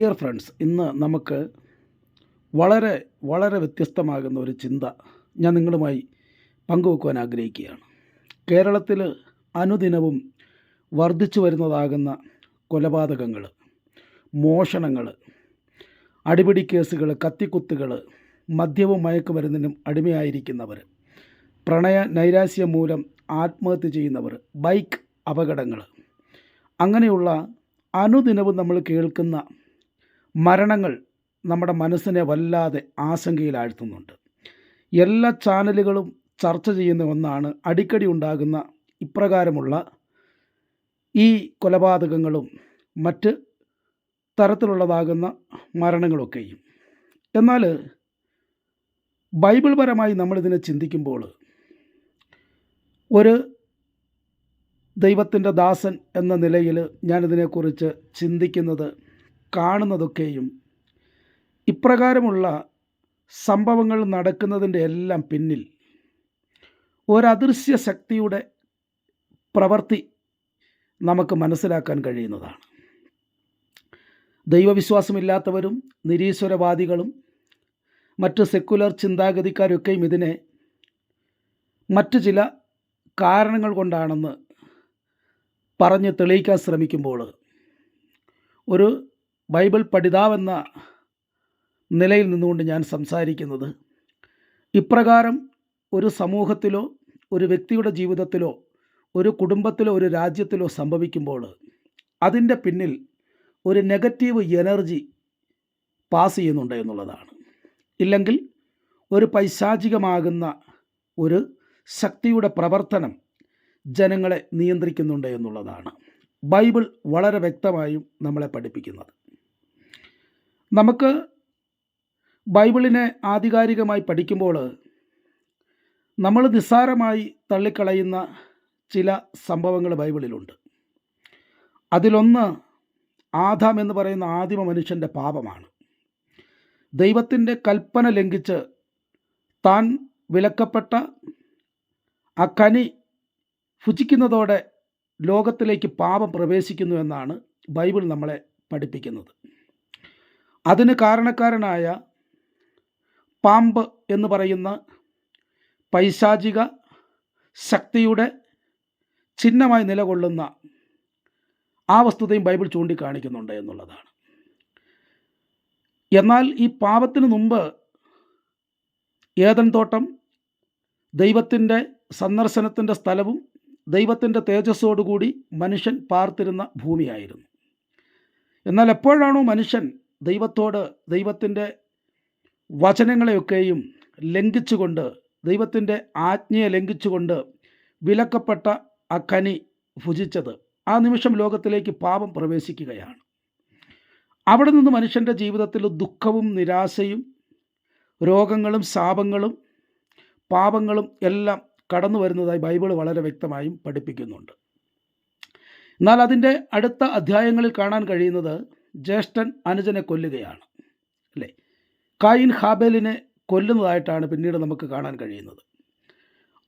Dear friends ഇന്ന് നമുക്ക് വളരെ വളരെ വ്യത്യസ്തമാകുന്ന ഒരു ചിന്ത ഞാൻ നിങ്ങളുമായി പങ്കുവെക്കുവാൻ ആഗ്രഹിക്കുകയാണ്. കേരളത്തിൽ അനുദിനവും വർദ്ധിച്ചു വരുന്നതാകുന്ന കൊലപാതകങ്ങൾ മോഷണങ്ങൾ അടിപിടി കേസുകൾ കത്തിക്കുത്തുകൾ മദ്യവും മയക്കുമരുന്നിനും അടിമയായിരിക്കുന്നവർ പ്രണയ നൈരാശ്യം മൂലം ആത്മഹത്യ ചെയ്യുന്നവർ ബൈക്ക് അപകടങ്ങൾ അങ്ങനെയുള്ള അനുദിനവും നമ്മൾ കേൾക്കുന്ന മരണങ്ങൾ നമ്മുടെ മനസ്സിനെ വല്ലാതെ ആശങ്കയിലാഴ്ത്തുന്നുണ്ട്. എല്ലാ ചാനലുകളും ചർച്ച ചെയ്യുന്ന ഒന്നാണ് അടിക്കടി ഉണ്ടാകുന്ന ഇപ്രകാരമുള്ള ഈ കൊലപാതകങ്ങളും മറ്റ് തരത്തിലുള്ളതാകുന്ന മരണങ്ങളൊക്കെയും. എന്നാൽ ബൈബിൾ പരമായി നമ്മളിതിനെ ചിന്തിക്കുമ്പോൾ ഒരു ദൈവത്തിന്റെ ദാസൻ എന്ന നിലയിൽ ഞാനിതിനെക്കുറിച്ച് ചിന്തിക്കുന്നത് കാണുന്നതൊക്കെയും ഇപ്രകാരമുള്ള സംഭവങ്ങൾ നടക്കുന്നതിന്റെ എല്ലാം പിന്നിൽ ഒരദൃശ്യ ശക്തിയുടെ പ്രവൃത്തി നമുക്ക് മനസ്സിലാക്കാൻ കഴിയുന്നതാണ്. ദൈവവിശ്വാസമില്ലാത്തവരും നിരീശ്വരവാദികളും മറ്റ് സെക്കുലർ ചിന്താഗതിക്കാരൊക്കെയും ഇതിനെ മറ്റ് ചില കാരണങ്ങൾ കൊണ്ടാണെന്ന് പറഞ്ഞ് തെളിയിക്കാൻ ശ്രമിക്കുമ്പോൾ ഒരു ബൈബിൾ പഠിതാവെന്ന നിലയിൽ നിന്നുകൊണ്ട് ഞാൻ സംസാരിക്കുന്നത്. ഇപ്രകാരം ഒരു സമൂഹത്തിലോ ഒരു വ്യക്തിയുടെ ജീവിതത്തിലോ ഒരു കുടുംബത്തിലോ ഒരു രാജ്യത്തിലോ സംഭവിക്കുമ്പോൾ അതിന്റെ പിന്നിൽ ഒരു നെഗറ്റീവ് എനർജി പാസ് ചെയ്യുന്നുണ്ട് എന്നുള്ളതാണ്. ഇല്ലെങ്കിൽ ഒരു പൈശാചികമാകുന്ന ഒരു ശക്തിയുടെ പ്രവർത്തനം ജനങ്ങളെ നിയന്ത്രിക്കുന്നുണ്ട് എന്നുള്ളതാണ്. ബൈബിൾ വളരെ വ്യക്തമായും നമ്മളെ പഠിപ്പിക്കുന്നത്. നമുക്ക് ബൈബിളിനെ ആധികാരികമായി പഠിക്കുമ്പോൾ നമ്മൾ നിസ്സാരമായി തള്ളിക്കളയുന്ന ചില സംഭവങ്ങൾ ബൈബിളിലുണ്ട്. അതിലൊന്ന് ആദാം എന്ന് പറയുന്ന ആദിമ മനുഷ്യന്റെ പാപമാണ്. ദൈവത്തിന്റെ കൽപ്പന ലംഘിച്ച് താൻ വിലക്കപ്പെട്ട ആ കനി ഭുജിക്കുന്നതോടെ ലോകത്തിലേക്ക് പാപം പ്രവേശിക്കുന്നു എന്നാണ് ബൈബിൾ നമ്മളെ പഠിപ്പിക്കുന്നത്. അതിന് കാരണക്കാരനായ പാമ്പ് എന്ന് പറയുന്ന പൈശാചിക ശക്തിയുടെ ചിഹ്നമായി നിലകൊള്ളുന്ന ആ വസ്തുതയും ബൈബിൾ ചൂണ്ടിക്കാണിക്കുന്നുണ്ട് എന്നുള്ളതാണ്. എന്നാൽ ഈ പാപത്തിന് മുമ്പ് ഏതൻ തോട്ടം ദൈവത്തിന്റെ സന്ദർശനത്തിന്റെ സ്ഥലവും ദൈവത്തിന്റെ തേജസ്സോടുകൂടി മനുഷ്യൻ പാർത്തിരുന്ന ഭൂമിയായിരുന്നു. എന്നാൽ എപ്പോഴാണോ മനുഷ്യൻ ദൈവത്തോട് ദൈവത്തിന്റെ വചനങ്ങളെയൊക്കെയും ലംഘിച്ചുകൊണ്ട് ദൈവത്തിന്റെ ആജ്ഞയെ ലംഘിച്ചുകൊണ്ട് വിലക്കപ്പെട്ട ആ കനി ഭുജിച്ചത്. ആ നിമിഷം ലോകത്തിലേക്ക് പാപം പ്രവേശിക്കുകയാണ്. അവിടെ നിന്ന് മനുഷ്യന്റെ ജീവിതത്തിൽ ദുഃഖവും നിരാശയും രോഗങ്ങളും ശാപങ്ങളും പാപങ്ങളും എല്ലാം കടന്നു വരുന്നതായി ബൈബിൾ വളരെ വ്യക്തമായും പഠിപ്പിക്കുന്നുണ്ട്. എന്നാൽ അതിന്റെ അടുത്ത അധ്യായങ്ങളിൽ കാണാൻ കഴിയുന്നത് ജ്യേഷ്ഠൻ അനുജനെ കൊല്ലുകയാണ് അല്ലേ? കായിൻ ഹാബേലിനെ കൊല്ലുന്നതായിട്ടാണ് പിന്നീട് നമുക്ക് കാണാൻ കഴിയുന്നത്.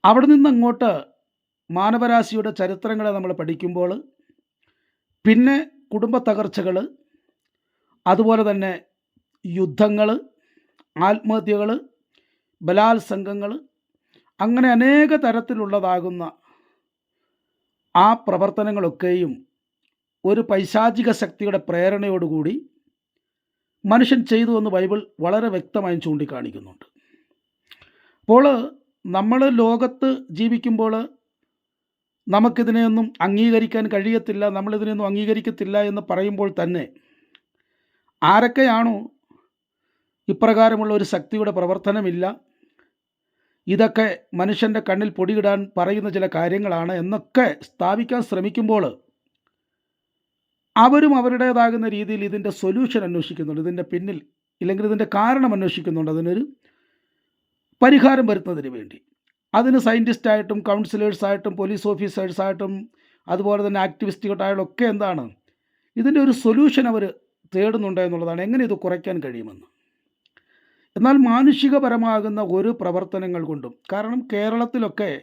അവിടെ നിന്നങ്ങോട്ട് മാനവരാശിയുടെ ചരിത്രങ്ങളെ നമ്മൾ പഠിക്കുമ്പോൾ പിന്നെ കുടുംബ തകർച്ചകൾ അതുപോലെ തന്നെ യുദ്ധങ്ങൾ ആത്മഹത്യകൾ ബലാത്സംഗങ്ങൾ അങ്ങനെ അനേക തരത്തിലുള്ളതാകുന്ന ആ പ്രവർത്തനങ്ങളൊക്കെയും ഒരു പൈശാചിക ശക്തിയുടെ പ്രേരണയോടുകൂടി മനുഷ്യൻ ചെയ്തു എന്ന് ബൈബിൾ വളരെ വ്യക്തമായും ചൂണ്ടിക്കാണിക്കുന്നുണ്ട്. അപ്പോൾ നമ്മൾ ലോകത്ത് ജീവിക്കുമ്പോൾ നമുക്കിതിനെയൊന്നും അംഗീകരിക്കാൻ കഴിയത്തില്ല നമ്മളിതിനെയൊന്നും അംഗീകരിക്കത്തില്ല എന്ന് പറയുമ്പോൾ തന്നെ ആരൊക്കെയാണോ ഇപ്രകാരമുള്ള ഒരു ശക്തിയുടെ പ്രവർത്തനമില്ല ഇതൊക്കെ മനുഷ്യന്റെ കണ്ണിൽ പൊടിയിടാൻ പറയുന്ന ചില കാര്യങ്ങളാണ് എന്നൊക്കെ സ്ഥാപിക്കാൻ ശ്രമിക്കുമ്പോൾ അവരും അവരുടേതാകുന്ന രീതിയിൽ ഇതിന്റെ സൊല്യൂഷൻ അന്വേഷിക്കുന്നുണ്ട്. ഇതിന്റെ പിന്നിൽ ഇല്ലെങ്കിൽ ഇതിന്റെ കാരണം അന്വേഷിക്കുന്നുണ്ട്. അതിനൊരു പരിഹാരം വരുത്തുന്നതിന് വേണ്ടി. അതിന് സയന്റിസ്റ്റായിട്ടും കൗൺസിലേഴ്സായിട്ടും പോലീസ് ഓഫീസേഴ്സായിട്ടും അതുപോലെ തന്നെ ആക്ടിവിസ്റ്റുകളായാലും ഒക്കെ എന്താണ്? ഇതിന്റെ ഒരു സൊല്യൂഷൻ അവർ തേടുന്നുണ്ട് എന്നുള്ളതാണ്. എങ്ങനെ ഇത് കുറയ്ക്കാൻ കഴിയുമെന്ന്. എന്നാൽ മാനുഷികപരമാകുന്ന ഒരു പ്രവർത്തനങ്ങൾ കൊണ്ടും കാരണം കേരളത്തിലൊക്കെ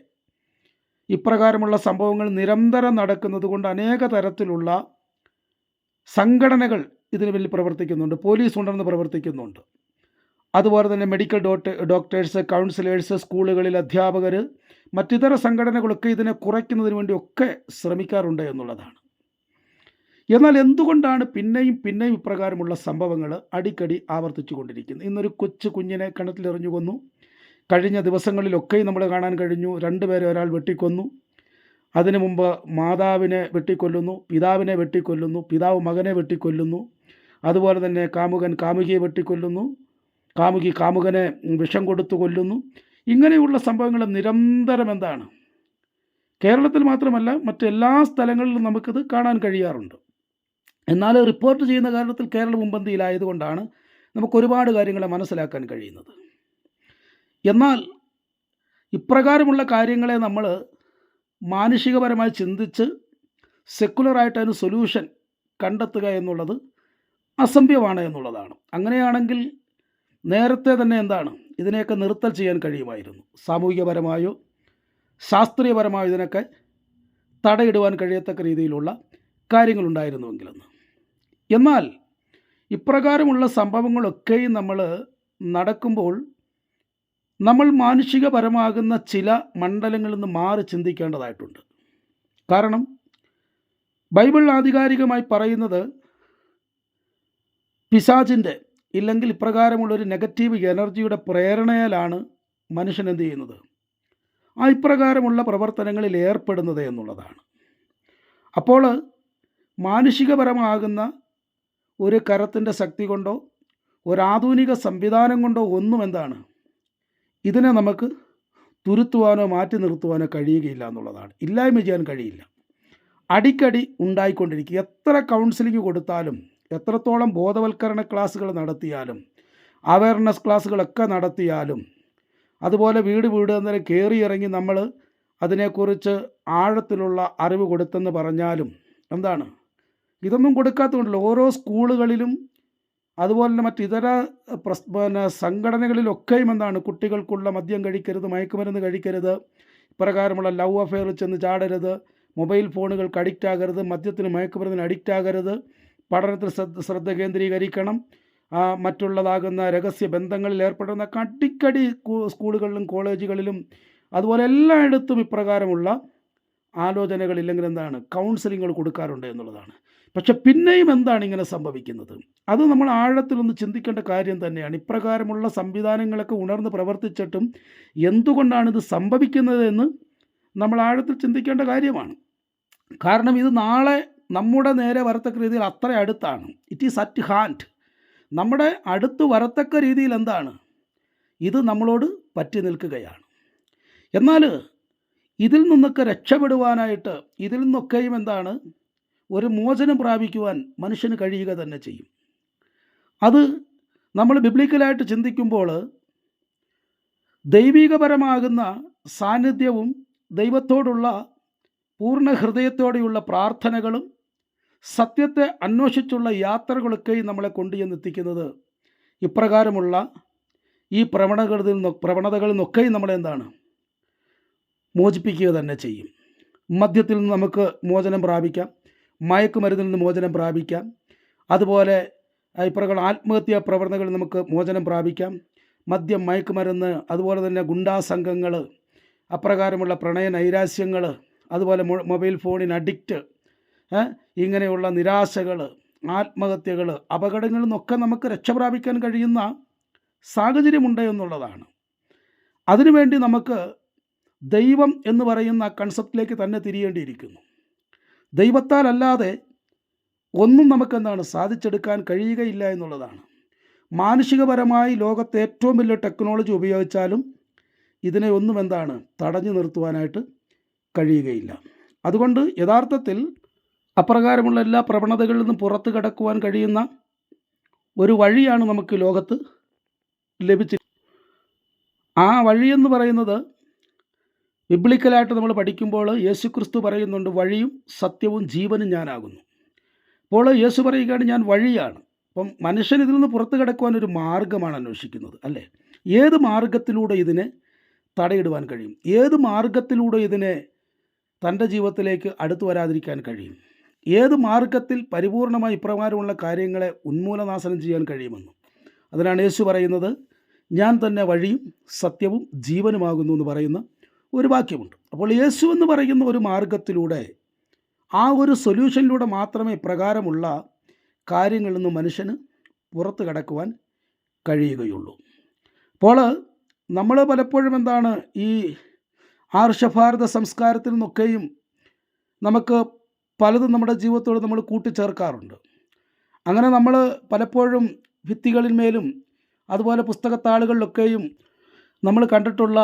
ഇപ്രകാരമുള്ള സംഭവങ്ങൾ നിരന്തരം നടക്കുന്നത് കൊണ്ട് അനേക തരത്തിലുള്ള സംഘടനകൾ ഇതിന് വേണ്ടി പ്രവർത്തിക്കുന്നുണ്ട് പോലീസ് ഉണർന്ന് പ്രവർത്തിക്കുന്നുണ്ട്. അതുപോലെ തന്നെ മെഡിക്കൽ ഡോക്ട ഡോക്ടേഴ്സ് കൗൺസിലേഴ്സ് സ്കൂളുകളിൽ അധ്യാപകർ മറ്റിതര സംഘടനകളൊക്കെ ഇതിനെ കുറയ്ക്കുന്നതിന് വേണ്ടിയൊക്കെ ശ്രമിക്കാറുണ്ട് എന്നുള്ളതാണ്. എന്നാൽ എന്തുകൊണ്ടാണ് പിന്നെയും പിന്നെയും ഇപ്രകാരമുള്ള സംഭവങ്ങൾ അടിക്കടി ആവർത്തിച്ചു കൊണ്ടിരിക്കുന്നത് ഇന്നൊരു കൊച്ചു കുഞ്ഞിനെ കിണറ്റിലെറിഞ്ഞു കൊന്നു. കഴിഞ്ഞ ദിവസങ്ങളിലൊക്കെ നമ്മൾ കാണാൻ കഴിഞ്ഞു. രണ്ടുപേരെ ഒരാൾ വെട്ടിക്കൊന്നു. അതിനു മുമ്പ് മാതാവിനെ വെട്ടിക്കൊല്ലുന്നു പിതാവിനെ വെട്ടിക്കൊല്ലുന്നു പിതാവ് മകനെ വെട്ടിക്കൊല്ലുന്നു. അതുപോലെ തന്നെ കാമുകൻ കാമുകിയെ വെട്ടിക്കൊല്ലുന്നു കാമുകി കാമുകനെ വിഷം കൊടുത്തു കൊല്ലുന്നു. ഇങ്ങനെയുള്ള സംഭവങ്ങൾ നിരന്തരം എന്താണ്? കേരളത്തിൽ മാത്രമല്ല മറ്റെല്ലാ സ്ഥലങ്ങളിലും നമുക്കിത് കാണാൻ കഴിയാറുണ്ട്. എന്നാൽ റിപ്പോർട്ട് ചെയ്യുന്ന കാരണത്തിൽ കേരള മുമ്പന്തിയിലായതുകൊണ്ടാണ് നമുക്ക് ഒരുപാട് കാര്യങ്ങളെ മനസ്സിലാക്കാൻ കഴിയുന്നത്. എന്നാൽ ഇപ്രകാരമുള്ള കാര്യങ്ങളെ നമ്മൾ മാനുഷികപരമായി ചിന്തിച്ച് സെക്കുലറായിട്ട് അതിന് സൊല്യൂഷൻ കണ്ടെത്തുക എന്നുള്ളത് അസംഭ്യമാണ് എന്നുള്ളതാണ്. അങ്ങനെയാണെങ്കിൽ നേരത്തെ തന്നെ എന്താണ്? ഇതിനെയൊക്കെ നിർത്തൽ ചെയ്യാൻ കഴിയുമായിരുന്നു. സാമൂഹികപരമായോ ശാസ്ത്രീയപരമായോ ഇതിനൊക്കെ തടയിടുവാൻ കഴിയത്തക്ക രീതിയിലുള്ള കാര്യങ്ങളുണ്ടായിരുന്നുവെങ്കിലെന്ന്. എന്നാൽ ഇപ്രകാരമുള്ള സംഭവങ്ങളൊക്കെയും നമ്മൾ നടക്കുമ്പോൾ നമ്മൾ മാനുഷികപരമാകുന്ന ചില മണ്ഡലങ്ങളിൽ നിന്ന് മാറി ചിന്തിക്കേണ്ടതായിട്ടുണ്ട്. കാരണം ബൈബിൾ ആധികാരികമായി പറയുന്നത് പിശാചിന്റെ ഇല്ലെങ്കിൽ ഇപ്രകാരമുള്ളൊരു നെഗറ്റീവ് എനർജിയുടെ പ്രേരണയാലാണ് മനുഷ്യൻ എന്ത് ചെയ്യുന്നത്? ആ ഇപ്രകാരമുള്ള പ്രവർത്തനങ്ങളിൽ ഏർപ്പെടുന്നത് എന്നുള്ളതാണ്. അപ്പോൾ മാനുഷികപരമാകുന്ന ഒരു കരത്തിന്റെ ശക്തി കൊണ്ടോ ഒരാധുനിക സംവിധാനം കൊണ്ടോ ഒന്നും എന്താണ്? ഇതിനെ നമുക്ക് തുരുത്തുവാനോ മാറ്റി നിർത്തുവാനോ കഴിയുകയില്ല എന്നുള്ളതാണ്. ഇല്ലായ്മ ചെയ്യാൻ കഴിയില്ല. അടിക്കടി ഉണ്ടായിക്കൊണ്ടിരിക്കുക. എത്ര കൗൺസിലിംഗ് കൊടുത്താലും എത്രത്തോളം ബോധവൽക്കരണ ക്ലാസ്സുകൾ നടത്തിയാലും അവയർനെസ് ക്ലാസ്സുകളൊക്കെ നടത്തിയാലും അതുപോലെ വീട് വീട് എന്നേരം കയറി ഇറങ്ങി നമ്മൾ അതിനെക്കുറിച്ച് ആഴത്തിലുള്ള അറിവ് കൊടുത്തെന്ന് പറഞ്ഞാലും എന്താണ്? ഇതൊന്നും കൊടുക്കാത്തതുകൊണ്ടല്ലോ. ഓരോ സ്കൂളുകളിലും അതുപോലെ തന്നെ മറ്റിതര പ്രസ് പിന്നെ സംഘടനകളിലൊക്കെയും എന്താണ് കുട്ടികൾക്കുള്ള മദ്യം കഴിക്കരുത് മയക്കുമരുന്ന് കഴിക്കരുത് ഇപ്രകാരമുള്ള ലവ് അഫെയർ ചെന്ന് ചാടരുത് മൊബൈൽ ഫോണുകൾക്ക് അഡിക്റ്റ് ആകരുത് മദ്യത്തിന് മയക്കുമരുന്നിന് അഡിക്റ്റ് ആകരുത് പഠനത്തിൽ ശ്രദ്ധ ശ്രദ്ധ കേന്ദ്രീകരിക്കണം മറ്റുള്ളതാകുന്ന രഹസ്യ ബന്ധങ്ങളിൽ ഏർപ്പെടുന്ന അടിക്കടി കു- സ്കൂളുകളിലും കോളേജുകളിലും അതുപോലെ എല്ലായിടത്തും ഇപ്രകാരമുള്ള ആലോചനകൾ ഇല്ലെങ്കിൽ എന്താണ് കൗൺസിലിങ്ങൾ കൊടുക്കാറുണ്ട് എന്നുള്ളതാണ്. പക്ഷെ പിന്നെയും എന്താണ് ഇങ്ങനെ സംഭവിക്കുന്നത്? അത് നമ്മൾ ആഴത്തിലൊന്ന് ചിന്തിക്കേണ്ട കാര്യം തന്നെയാണ്. ഇപ്രകാരമുള്ള സംവിധാനങ്ങളൊക്കെ ഉണർന്ന് പ്രവർത്തിച്ചിട്ടും എന്തുകൊണ്ടാണ് ഇത് സംഭവിക്കുന്നത് എന്ന് നമ്മൾ ആഴത്തിൽ ചിന്തിക്കേണ്ട കാര്യമാണ്. കാരണം ഇത് നാളെ നമ്മുടെ നേരെ വരത്തക്ക രീതിയിൽ അത്ര അടുത്താണ്. ഇറ്റ് ഈസ് അറ്റ് ഹാൻഡ് നമ്മുടെ അടുത്ത് വരത്തക്ക രീതിയിൽ എന്താണ്? ഇത് നമ്മളോട് പറ്റി നിൽക്കുകയാണ്. എന്നാൽ ഇതിൽ നിന്നൊക്കെ രക്ഷപ്പെടുവാനായിട്ട് ഇതിൽ നിന്നൊക്കെയും എന്താണ്? ഒരു മോചനം പ്രാപിക്കുവാൻ മനുഷ്യന് കഴിയുക തന്നെ ചെയ്യും. അത് നമ്മൾ ബിബ്ലിക്കലായിട്ട് ചിന്തിക്കുമ്പോൾ ദൈവികപരമാകുന്ന സാന്നിധ്യവും ദൈവത്തോടുള്ള പൂർണ ഹൃദയത്തോടെയുള്ള പ്രാർത്ഥനകളും സത്യത്തെ അന്വേഷിച്ചുള്ള യാത്രകളൊക്കെയും നമ്മളെ കൊണ്ടുചെന്നെത്തിക്കുന്നത് ഇപ്രകാരമുള്ള ഈ പ്രവണതകളിൽ പ്രവണതകളിൽ നിന്നൊക്കെയും നമ്മളെ എന്താണ് മോചിപ്പിക്കുക തന്നെ ചെയ്യും. മദ്യത്തിൽ നിന്ന് നമുക്ക് മോചനം പ്രാപിക്കാം. മയക്കുമരുന്നിൽ നിന്ന് മോചനം പ്രാപിക്കാം. അതുപോലെ ഇപ്രകാരം ആത്മഹത്യാ പ്രവണതകളിൽ നമുക്ക് മോചനം പ്രാപിക്കാം. മദ്യം മയക്കുമരുന്ന് അതുപോലെ തന്നെ ഗുണ്ടാ സംഘങ്ങൾ അപ്രകാരമുള്ള പ്രണയ നൈരാശ്യങ്ങൾ അതുപോലെ മൊബൈൽ ഫോണിന് അഡിക്റ്റ് ഇങ്ങനെയുള്ള നിരാശകൾ ആത്മഹത്യകൾ അപകടങ്ങളിൽ നിന്നൊക്കെ നമുക്ക് രക്ഷപ്രാപിക്കാൻ കഴിയുന്ന സാഹചര്യമുണ്ട് എന്നുള്ളതാണ്. അതിനുവേണ്ടി നമുക്ക് ദൈവം എന്ന് പറയുന്ന കൺസെപ്റ്റിലേക്ക് തന്നെ തിരിയേണ്ടിയിരിക്കുന്നു. ദൈവത്താൽ അല്ലാതെ ഒന്നും നമുക്കെന്താണ് സാധിച്ചെടുക്കാൻ കഴിയുകയില്ല എന്നുള്ളതാണ്. മാനുഷികപരമായി ലോകത്തെ ഏറ്റവും വലിയ ടെക്നോളജി ഉപയോഗിച്ചാലും ഇതിനെ ഒന്നും എന്താണ് തടഞ്ഞു നിർത്തുവാനായിട്ട് കഴിയുകയില്ല. അതുകൊണ്ട് യഥാർത്ഥത്തിൽ അപ്രകാരമുള്ള എല്ലാ പ്രവണതകളിൽ നിന്നും പുറത്ത് കടക്കുവാൻ കഴിയുന്ന ഒരു വഴിയാണ് നമുക്ക് ലോകത്ത് ലഭിച്ചി ആ വഴിയെന്ന് പറയുന്നത് ബിബ്ലിക്കലായിട്ട് നമ്മൾ പഠിക്കുമ്പോൾ യേശു ക്രിസ്തു പറയുന്നുണ്ട് വഴിയും സത്യവും ജീവനും ഞാനാകുന്നു. അപ്പോൾ യേശു പറയുകയാണ് ഞാൻ വഴിയാണ്. അപ്പം മനുഷ്യൻ ഇതിൽ നിന്ന് പുറത്തു കിടക്കുവാൻ ഒരു മാർഗമാണ് അന്വേഷിക്കുന്നത് അല്ലേ? ഏത് മാർഗത്തിലൂടെ ഇതിനെ തടയിടുവാൻ കഴിയും? ഏത് മാർഗത്തിലൂടെ ഇതിനെ തന്റെ ജീവിതത്തിലേക്ക് അടുത്തു വരാതിരിക്കാൻ കഴിയും? ഏത് മാർഗത്തിൽ പരിപൂർണമായി ഇപ്രകാരമുള്ള കാര്യങ്ങളെ ഉന്മൂലനാശനം ചെയ്യാൻ കഴിയുമെന്ന്. അതിനാണ് യേശു പറയുന്നത് ഞാൻ തന്നെ വഴിയും സത്യവും ജീവനുമാകുന്നു എന്ന് പറയുന്ന ഒരു വാക്യമുണ്ട്. അപ്പോൾ യേശു എന്ന് പറയുന്ന ഒരു മാർഗത്തിലൂടെ ആ ഒരു സൊല്യൂഷനിലൂടെ മാത്രമേ പ്രകാരമുള്ള കാര്യങ്ങളിൽ നിന്ന് മനുഷ്യന് പുറത്ത് കടക്കുവാൻ കഴിയുകയുള്ളൂ. അപ്പോൾ നമ്മൾ പലപ്പോഴും എന്താണ് ഈ ആർഷഭാരത സംസ്കാരത്തിൽ നിന്നൊക്കെയും നമുക്ക് പലതും നമ്മുടെ ജീവിതത്തോട് നമ്മൾ കൂട്ടിച്ചേർക്കാറുണ്ട്. അങ്ങനെ നമ്മൾ പലപ്പോഴും ഭിത്തികളിന്മേലും അതുപോലെ പുസ്തകത്താളുകളിലൊക്കെയും നമ്മൾ കണ്ടിട്ടുള്ള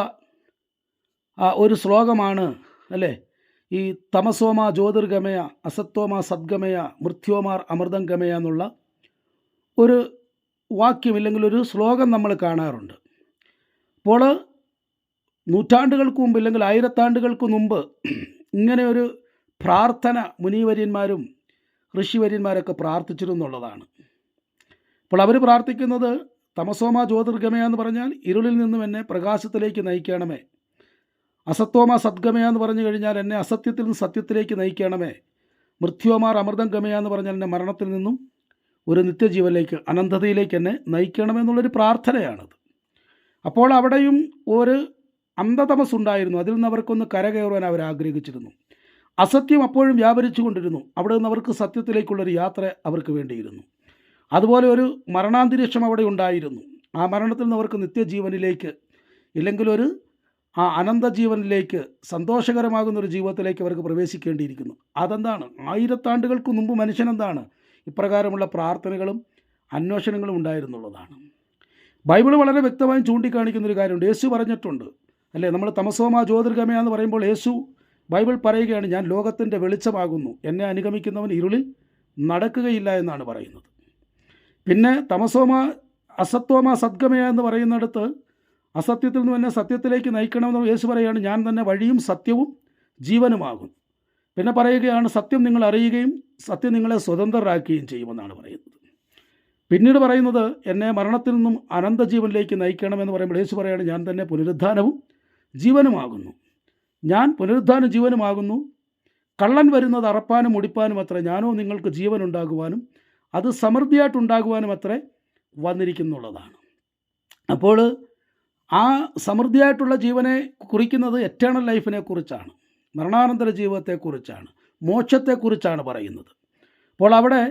ഒരു ശ്ലോകമാണ് അല്ലേ? ഈ തമസോമ ജ്യോതിർഗമയ അസത്വമ സദ്ഗമയ മൃത്യോമാർ അമൃതം ഗമയ എന്നുള്ള ഒരു വാക്യം ഇല്ലെങ്കിൽ ഒരു ശ്ലോകം നമ്മൾ കാണാറുണ്ട്. അപ്പോൾ നൂറ്റാണ്ടുകൾക്ക് മുമ്പ് ഇല്ലെങ്കിൽ ആയിരത്താണ്ടുകൾക്ക് മുമ്പ് ഇങ്ങനെ ഒരു പ്രാർത്ഥന മുനിവര്യന്മാരും ഋഷിവര്യന്മാരൊക്കെ പ്രാർത്ഥിച്ചിരുന്നുള്ളതാണ്. അപ്പോൾ അവർ പ്രാർത്ഥിക്കുന്നത് തമസോമ ജ്യോതിർഗമയ എന്ന് പറഞ്ഞാൽ ഇരുളിൽ നിന്നും എന്നെ പ്രകാശത്തിലേക്ക് നയിക്കണമേ. അസത്വമ സദ്ഗമയ എന്ന് പറഞ്ഞു കഴിഞ്ഞാൽ എന്നെ അസത്യത്തിൽ നിന്ന് സത്യത്തിലേക്ക് നയിക്കണമേ. മൃത്യോമാർ അമൃതം ഗമയ എന്ന് പറഞ്ഞാൽ എന്നെ മരണത്തിൽ നിന്നും ഒരു നിത്യജീവനിലേക്ക് അനന്തതയിലേക്ക് എന്നെ നയിക്കണമെന്നുള്ളൊരു പ്രാർത്ഥനയാണത്. അപ്പോൾ അവിടെയും ഒരു അന്ധതമസ് ഉണ്ടായിരുന്നു അതിൽ നിന്ന് അവർക്കൊന്ന് കരകയറുവാൻ അവർ ആഗ്രഹിച്ചിരുന്നു. അസത്യം അപ്പോഴും വ്യാപരിച്ചു കൊണ്ടിരുന്നു. അവിടെ നിന്ന് അവർക്ക് സത്യത്തിലേക്കുള്ളൊരു യാത്ര അവർക്ക് വേണ്ടിയിരുന്നു. അതുപോലെ ഒരു മരണാന്തരീക്ഷം അവിടെ ഉണ്ടായിരുന്നു. ആ മരണത്തിൽ നിന്ന് അവർക്ക് നിത്യജീവനിലേക്ക് ഇല്ലെങ്കിൽ ഒരു ആ അനന്തജീവനിലേക്ക് സന്തോഷകരമാകുന്ന ഒരു ജീവിതത്തിലേക്ക് അവർക്ക് പ്രവേശിക്കേണ്ടിയിരിക്കുന്നു. അതെന്താണ്? ആയിരത്താണ്ടുകൾക്ക് മുമ്പ് മനുഷ്യനെന്താണ്? ഇപ്രകാരമുള്ള പ്രാർത്ഥനകളും അന്വേഷണങ്ങളും ഉണ്ടായിരുന്നുള്ളതാണ്. ബൈബിൾ വളരെ വ്യക്തമായും ചൂണ്ടിക്കാണിക്കുന്ന ഒരു കാര്യമുണ്ട്. യേശു പറഞ്ഞിട്ടുണ്ട് അല്ലേ? നമ്മൾ തമസോമാ ജ്യോതിർഗമയ എന്ന് പറയുമ്പോൾ യേശു ബൈബിൾ പറയുകയാണ് ഞാൻ ലോകത്തിന്റെ വെളിച്ചമാകുന്നു. എന്നെ അനുഗമിക്കുന്നവൻ ഇരുളിൽ നടക്കുകയില്ല എന്നാണ് പറയുന്നത്. പിന്നെ തമസോമ അസത്വമ സദ്ഗമയ എന്ന് പറയുന്നിടത്ത് അസത്യത്തിൽ നിന്ന് എന്നെ സത്യത്തിലേക്ക് നയിക്കണമെന്ന് യേശു പറയുകയാണ് ഞാൻ തന്നെ വഴിയും സത്യവും ജീവനുമാകും. പിന്നെ പറയുകയാണ് സത്യം നിങ്ങൾ അറിയുകയും സത്യം നിങ്ങളെ സ്വതന്ത്രരാക്കുകയും ചെയ്യുമെന്നാണ് പറയുന്നത്. പിന്നീട് പറയുന്നത് എന്നെ മരണത്തിൽ നിന്നും അനന്തജീവനിലേക്ക് നയിക്കണമെന്ന് പറയുമ്പോൾ യേശു പറയുകയാണ് ഞാൻ തന്നെ പുനരുദ്ധാനവും ജീവനുമാകുന്നു. ഞാൻ പുനരുദ്ധാന ജീവനുമാകുന്നു. കള്ളൻ വരുന്നത് അറപ്പാനും ഒടിപ്പാനും അത്ര. ഞാനോ നിങ്ങൾക്ക് ജീവൻ ഉണ്ടാകുവാനും അത് സമൃദ്ധിയായിട്ടുണ്ടാകുവാനും അത്രേ വന്നിരിക്കുന്നുള്ളതാണ്. അപ്പോൾ ആ സമൃദ്ധിയായിട്ടുള്ള ജീവനെ കുറിക്കുന്നത് എറ്റേണൽ ലൈഫിനെ കുറിച്ചാണ്. മരണാനന്തര ജീവിതത്തെക്കുറിച്ചാണ് മോക്ഷത്തെക്കുറിച്ചാണ് പറയുന്നത്. അപ്പോൾ അവിടെ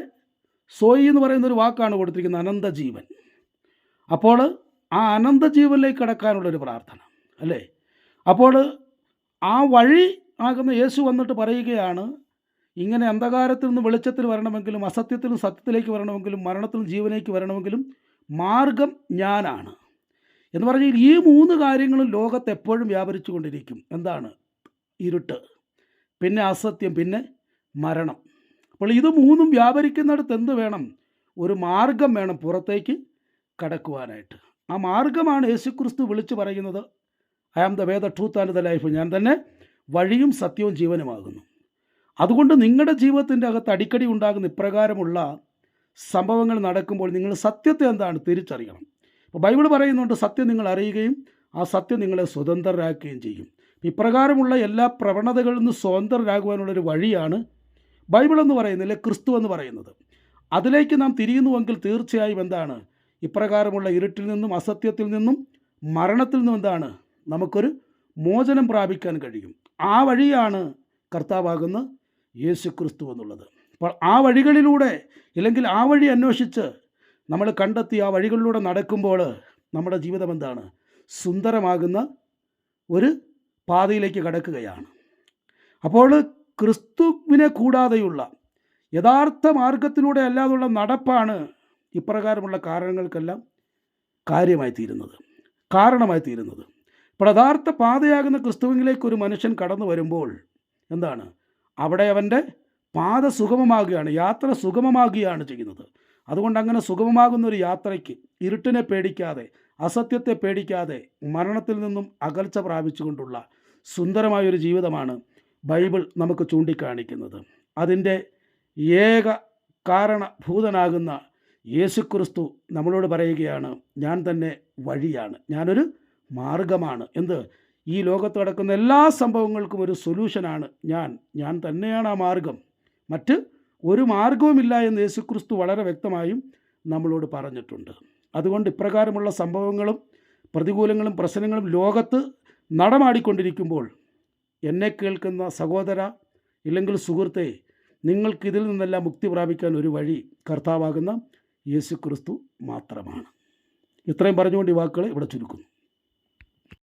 സോയി എന്ന് പറയുന്ന ഒരു വാക്കാണ് കൊടുത്തിരിക്കുന്നത് അനന്തജീവൻ അപ്പോൾ ആ അനന്തജീവനിലേക്ക് കടക്കാനുള്ളൊരു പ്രാർത്ഥന അല്ലേ? അപ്പോൾ ആ വഴി ആകുന്ന യേശു വന്നിട്ട് പറയുകയാണ് ഇങ്ങനെ അന്ധകാരത്തിൽ നിന്ന് വെളിച്ചത്തിൽ വരണമെങ്കിലും അസത്യത്തിൽ നിന്ന് സത്യത്തിലേക്ക് വരണമെങ്കിലും മരണത്തിൽ നിന്ന് ജീവനേക്ക് വരണമെങ്കിലും മാർഗം ഞാനാണ്. എന്ന് പറഞ്ഞാൽ ഈ മൂന്ന് കാര്യങ്ങളും ലോകത്ത് എപ്പോഴും വ്യാപരിച്ചു കൊണ്ടിരിക്കും. എന്താണ്? ഇരുട്ട്. പിന്നെ അസത്യം പിന്നെ മരണം. അപ്പോൾ ഇത് മൂന്നും വ്യാപരിക്കുന്നിടത്ത് എന്ത് വേണം? ഒരു മാർഗം വേണം പുറത്തേക്ക് കടക്കുവാനായിട്ട്. ആ മാർഗമാണ് യേശുക്രിസ്തു വിളിച്ചു പറയുന്നത്. I am the way the truth and the life. ഞാൻ തന്നെ വഴിയും സത്യവും ജീവനുമാകുന്നു. അതുകൊണ്ട് നിങ്ങളുടെ ജീവിതത്തിന്റെ അകത്ത് അടിക്കടി ഉണ്ടാകുന്ന ഇപ്രകാരമുള്ള സംഭവങ്ങൾ നടക്കുമ്പോൾ നിങ്ങൾ സത്യത്തെ എന്താണ് തിരിച്ചറിയണം? അപ്പോൾ ബൈബിൾ പറയുന്നുണ്ട് സത്യം നിങ്ങൾ അറിയുകയും ആ സത്യം നിങ്ങളെ സ്വതന്ത്രരാക്കുകയും ചെയ്യും. ഇപ്രകാരമുള്ള എല്ലാ പ്രവണതകളിൽ നിന്ന് സ്വതന്ത്രരാകുവാനുള്ളൊരു വഴിയാണ് ബൈബിൾ എന്ന് പറയുന്നത് ക്രിസ്തു എന്ന് പറയുന്നത്. അതിലേക്ക് നാം തിരിയുന്നുവെങ്കിൽ തീർച്ചയായും എന്താണ്? ഇപ്രകാരമുള്ള ഇരുട്ടിൽ നിന്നും അസത്യത്തിൽ നിന്നും മരണത്തിൽ നിന്നും എന്താണ്? നമുക്കൊരു മോചനം പ്രാപിക്കാൻ കഴിയും. ആ വഴിയാണ് കർത്താവാകുന്ന യേശു ക്രിസ്തു എന്നുള്ളത്. അപ്പോൾ ആ വഴികളിലൂടെ ഇല്ലെങ്കിൽ ആ വഴി അന്വേഷിച്ച് നമ്മൾ കണ്ടെത്തി ആ വഴികളിലൂടെ നടക്കുമ്പോൾ നമ്മുടെ ജീവിതം എന്താണ്? സുന്ദരമാകുന്ന ഒരു പാതയിലേക്ക് കടക്കുകയാണ്. അപ്പോൾ ക്രിസ്തുവിനെ കൂടാതെയുള്ള യഥാർത്ഥ മാർഗത്തിലൂടെ അല്ലാതുള്ള നടപ്പാണ് ഇപ്രകാരമുള്ള കാരണങ്ങൾക്കെല്ലാം കാര്യമായി തീരുന്നത് കാരണമായി തീരുന്നത്. അപ്പോൾ യഥാർത്ഥ പാതയാകുന്ന ക്രിസ്തുവിലേക്ക് ഒരു മനുഷ്യൻ കടന്നു വരുമ്പോൾ എന്താണ്? അവിടെ അവന്റെ പാത സുഗമമാകുകയാണ് യാത്ര സുഗമമാകുകയാണ് ചെയ്യുന്നത്. അതുകൊണ്ട് അങ്ങനെ സുഗമമാകുന്ന ഒരു യാത്രയ്ക്ക് ഇരുട്ടിനെ പേടിക്കാതെ അസത്യത്തെ പേടിക്കാതെ മരണത്തിൽ നിന്നും അകൽച്ച പ്രാപിച്ചുകൊണ്ടുള്ള സുന്ദരമായൊരു ജീവിതമാണ് ബൈബിൾ നമുക്ക് ചൂണ്ടിക്കാണിക്കുന്നത്. അതിന്റെ ഏക കാരണഭൂതനാകുന്ന യേശുക്രിസ്തു നമ്മളോട് പറയുകയാണ് ഞാൻ തന്നെ വഴിയാണ് ഞാനൊരു മാർഗമാണ് എന്ത് ഈ ലോകത്ത് നടക്കുന്ന എല്ലാ സംഭവങ്ങൾക്കും ഒരു സൊല്യൂഷനാണ് ഞാൻ ഞാൻ തന്നെയാണ് ആ മാർഗം. മറ്റ് ഒരു മാർഗവുമില്ല എന്ന് യേശുക്രിസ്തു വളരെ വ്യക്തമായും നമ്മളോട് പറഞ്ഞിട്ടുണ്ട്. അതുകൊണ്ട് ഇപ്രകാരമുള്ള സംഭവങ്ങളും പ്രതികൂലങ്ങളും പ്രശ്നങ്ങളും ലോകത്ത് നടമാടിക്കൊണ്ടിരിക്കുമ്പോൾ എന്നെ കേൾക്കുന്ന സഹോദര ഇല്ലെങ്കിൽ സുഹൃത്തെ നിങ്ങൾക്കിതിൽ നിന്നെല്ലാം മുക്തി പ്രാപിക്കാൻ ഒരു വഴി കർത്താവാകുന്ന യേശുക്രിസ്തു മാത്രമാണ്. ഇത്രയും പറഞ്ഞുകൊണ്ട് ഈ വാക്കുകൾ ഇവിടെ ചുരുക്കുന്നു.